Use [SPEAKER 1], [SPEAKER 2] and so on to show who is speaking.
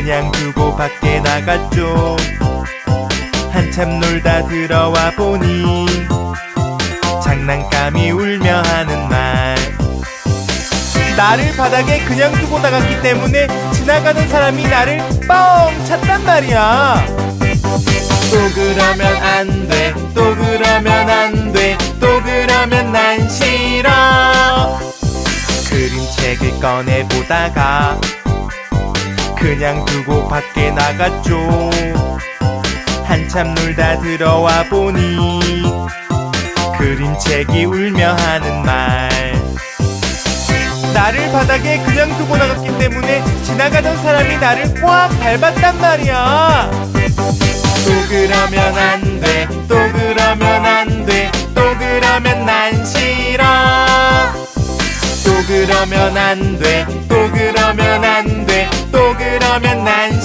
[SPEAKER 1] 그냥 두고 밖에 나갔죠. 한참 놀다 들어와 보니 장난감이 울며 하는 말. 나를 바닥에 그냥 두고 나갔기 때문에 지나가는 사람이 나를 뻥 찼단 말이야. 또 그러면 안 돼, 또 그러면 안 돼, 또 그러면 난 싫어. 그림책을 꺼내 보다가 그냥 두고 밖에 나갔죠. 한참 놀다 들어와 보니 그림책이 울며 하는 말. 나를 바닥에 그냥 두고 나갔기 때문에 지나가던 사람이 나를 꽉 밟았단 말이야. 또 그러면 안 돼, 또 그러면 안 돼, 또 그러면 난 싫어. 또 그러면 안 돼, 또 그러면 안 돼, 또 그러면 난 싫어.